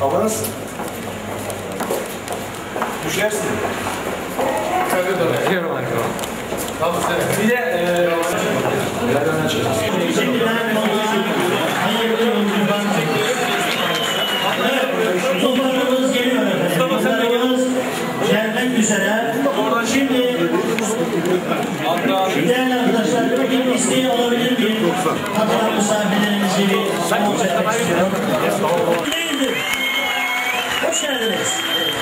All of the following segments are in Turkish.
Hava nasıl? Düşersin. Bir de eee yerden açacağız. Yolculuklar. Evet, Toparlamamız geliyor efendim. Gelmek üzere. Şimdi değerli arkadaşlar bir isteği alabilir miyim? Katılan misafirlerimizi bir sponsor etmek istiyorum. Değildir. Hoş geldiniz. Hoş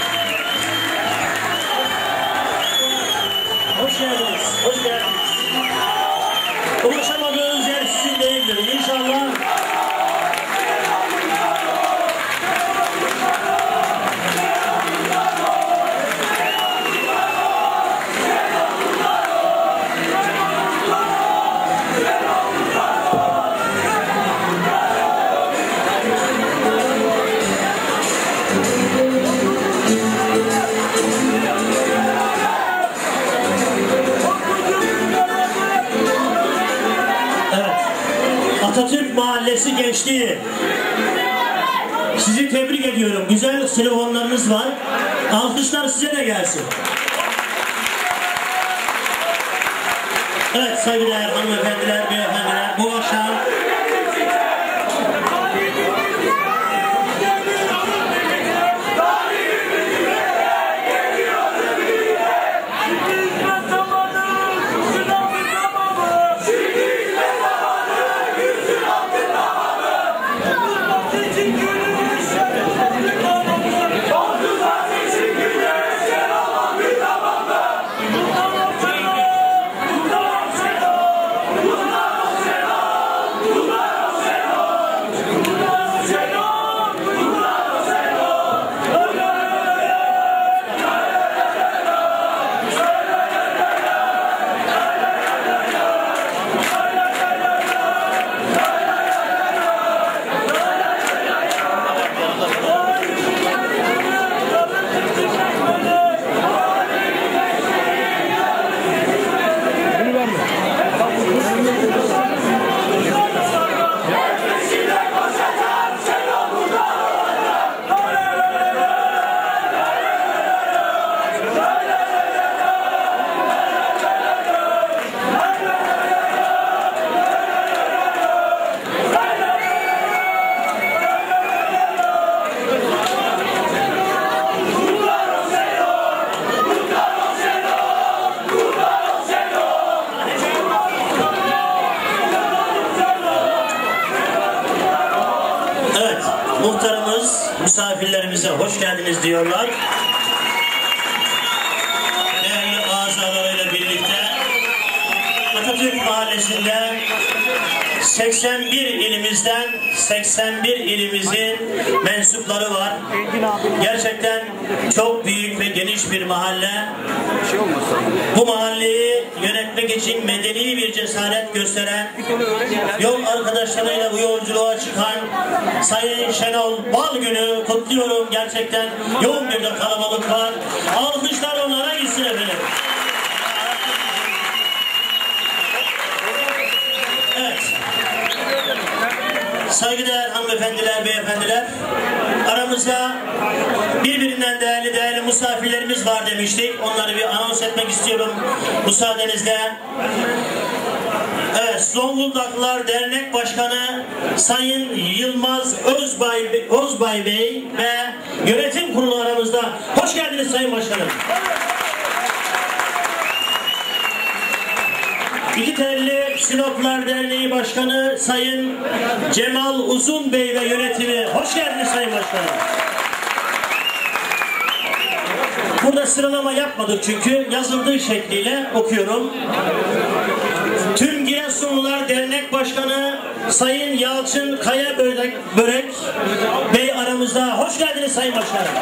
Mahallesi Gençliği. Sizi tebrik ediyorum. Güzel sloganlarınız var. Alkışlar size de gelsin. Evet saygıdeğer hanımefendiler, Evet, muhtarımız misafirlerimize hoş geldiniz diyorlar. Değerli azalarıyla birlikte Atatürk Mahallesi'nde 81 ilimizden 81 ilimizin mensupları var. Gerçekten çok büyük ve geniş bir mahalle. Bu mahalleyi yönetmek için medeni bir cesaret gösteren, yol arkadaşlarıyla bu yolculuğa çıkan Sayın Şenol Bal günü kutluyorum. Gerçekten yoğun bir de kalabalık var. Alkışlar onlara gitsin efendim. Saygıdeğer hanımefendiler, beyefendiler. Aramızda birbirinden değerli değerli misafirlerimiz var demiştik. Onları bir anons etmek istiyorum müsaadenizle. Evet, Zonguldaklılar Dernek Başkanı Sayın Yılmaz Özbay, Özbay Bey ve yönetim kurulu aramızda. Hoş geldiniz Sayın Başkanım. İki Telli Sinoplar Derneği Başkanı Sayın Cemal Uzun Bey ve yönetimi. Hoş geldiniz Sayın Başkanım. Burada sıralama yapmadık çünkü yazıldığı şekliyle okuyorum. Tüm Giresunlular Dernek Başkanı Sayın Yalçın Kaya Börek, Börek Bey aramızda. Hoş geldiniz Sayın Başkanım.